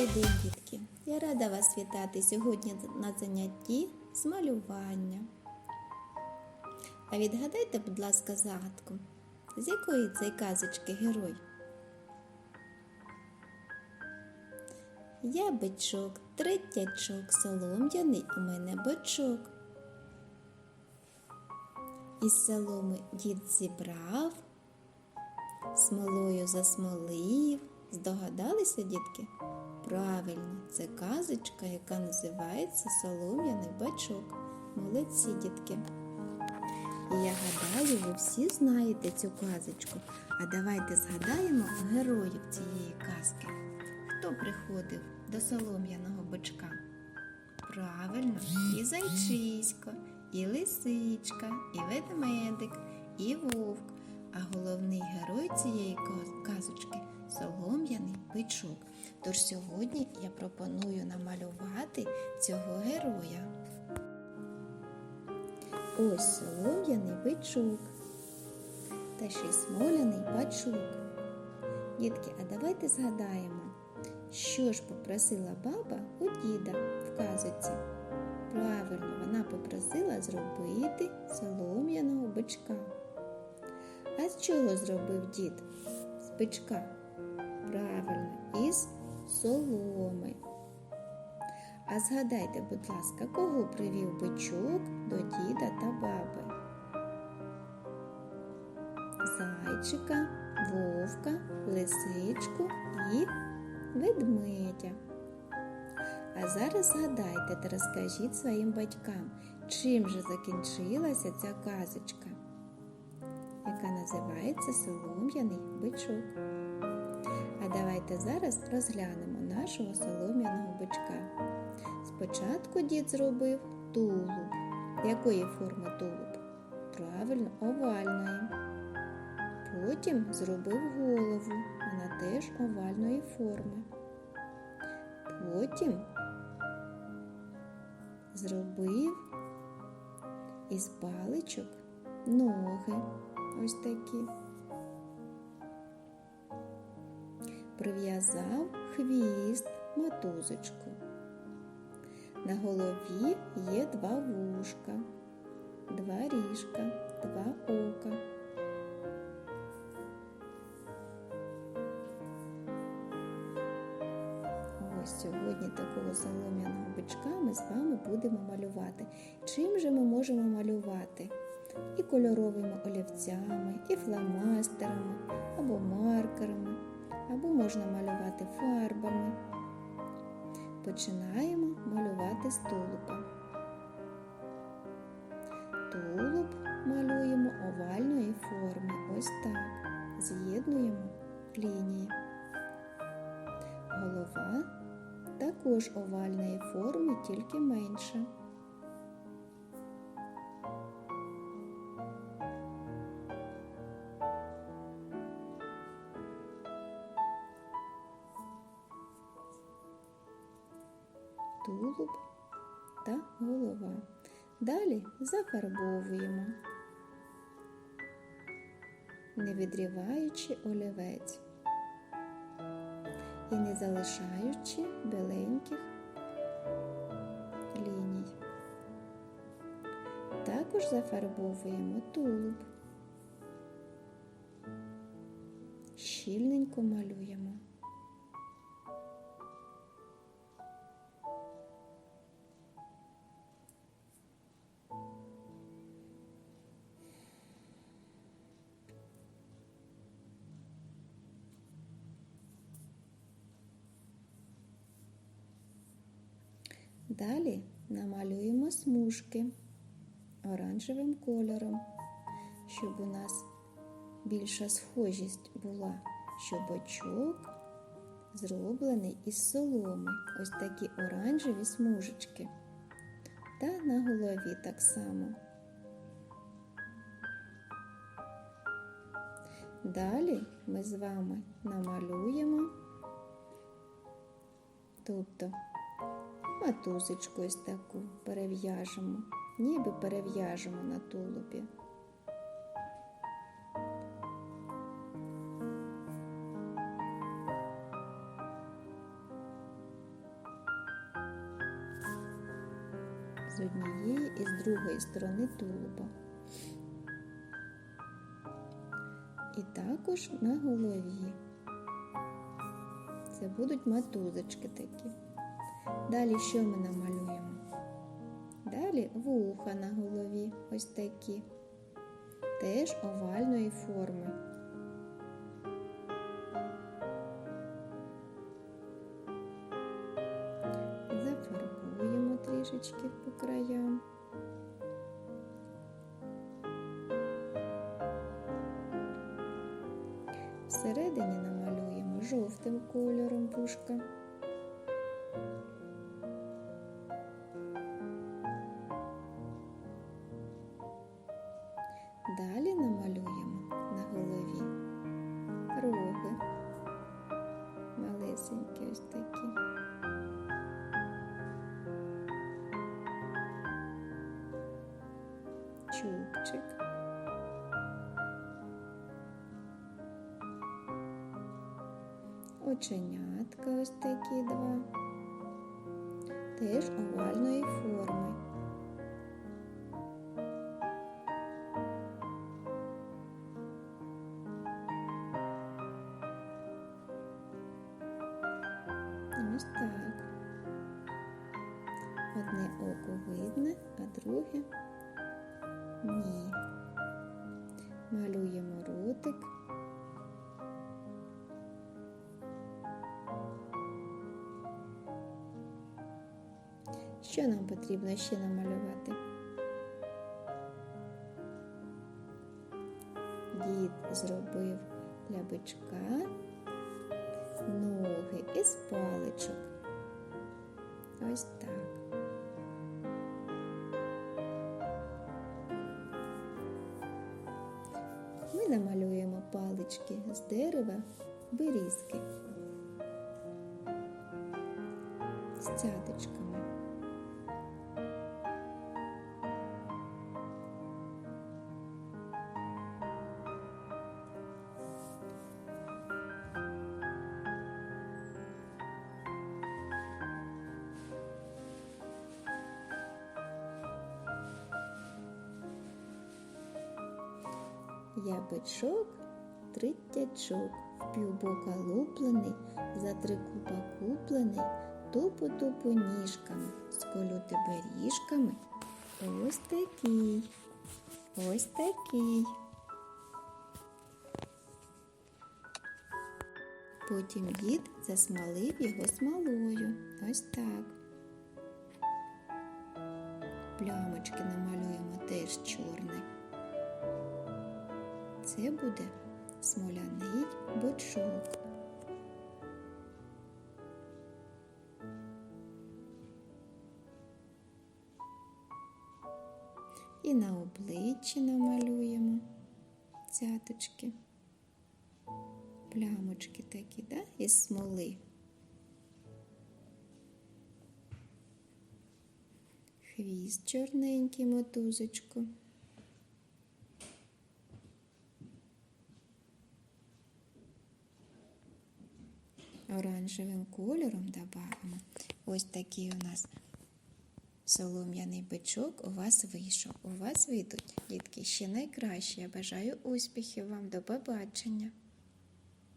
Добрий день, дітки! Я рада вас вітати сьогодні на занятті з малювання. А відгадайте, будь ласка, загадку, з якої цей казочки герой? Я бичок, третячок, солом'яний у мене бочок. Із соломи дід зібрав, смолою засмолив. Здогадалися, дітки? Правильно, це казочка, яка називається Солом'яний бачок. Молодці, дітки. І я гадаю, ви всі знаєте цю казочку. А давайте згадаємо героїв цієї казки. Хто приходив до солом'яного бочка? Правильно, і зайчисько, і лисичка, і ведмедик, і вовк. А головний герой цієї казочки солом'яний бичок. Тож сьогодні я пропоную намалювати цього героя. Ось солом'яний бичок та ще й смоляний бачок. Дітки, а давайте згадаємо, що ж попросила баба у діда в казоці. Правильно, вона попросила зробити солом'яного бичка. А з чого зробив дід? З бичка. Правильно, із соломи. А згадайте, будь ласка, кого привів бичок до діда та баби? Зайчика, вовка, лисичку і ведмедя. А зараз згадайте та розкажіть своїм батькам, чим же закінчилася ця казочка, яка називається Солом'яний бичок. А давайте зараз розглянемо нашого солом'яного бичка. Спочатку дід зробив тулуб. Якої форми тулуб? Правильно, овальної. Потім зробив голову. Вона теж овальної форми. Потім зробив із паличок ноги. Ось такі. Прив'язав хвіст мотузочку. На голові є два вушка, два ріжка, два ока. Ось сьогодні такого солом'яного бичка ми з вами будемо малювати. Чим же ми можемо малювати? І кольоровими олівцями, і фломастерами або маркерами або можна малювати фарбами. Починаємо малювати з тулупа. Тулуб малюємо овальної форми. Ось так. З'єднуємо лінії. Голова також овальної форми, тільки менша. Тулуб та голова. Далі зафарбовуємо, не відріваючи олівець і не залишаючи біленьких ліній. Також зафарбовуємо тулуб, щільненько малюємо. Далі намалюємо смужки оранжевим кольором, щоб у нас більша схожість була, що бочок зроблений із соломи. Ось такі оранжеві смужечки. Та на голові так само. Далі ми з вами намалюємо, тобто матузочку ось таку перев'яжемо, ніби перев'яжемо на тулубі. З однієї і з другої сторони тулуба. І також на голові. Це будуть матузочки такі. Далі що ми намалюємо? Далі вуха на голові, ось такі, теж овальної форми. Зафарбуємо трішечки по краям. Всередині намалюємо жовтим кольором вушка. Далі намалюємо на голові роги. Малесенькі ось такі. Чубчик. Оченятка ось такі два. Теж овальної форми. Ось так. Одне око видне, а друге ні. Малюємо ротик. Що нам потрібно ще намалювати? Дід зробив для бичка із паличок. Ось так. Ми намалюємо палички з дерева берізки з цяточками. Я бичок, тридтячок, в півбока луплений, за три купа куплений, тупу-тупу ніжками, сколю тебе ріжками. Ось такий, ось такий. Потім дід засмалив його смолою. Ось так. Плямочки намалюємо теж чорний. Це буде смоляний бочок. І на обличчі намалюємо цяточки, плямочки такі, да? із смоли. Хвіст чорненький мотузочку. Оранжевим кольором додамо. Ось такий у нас солом'яний бичок у вас вийшов. У вас вийдуть, дітки, ще найкраще. Я бажаю успіхів вам. До побачення!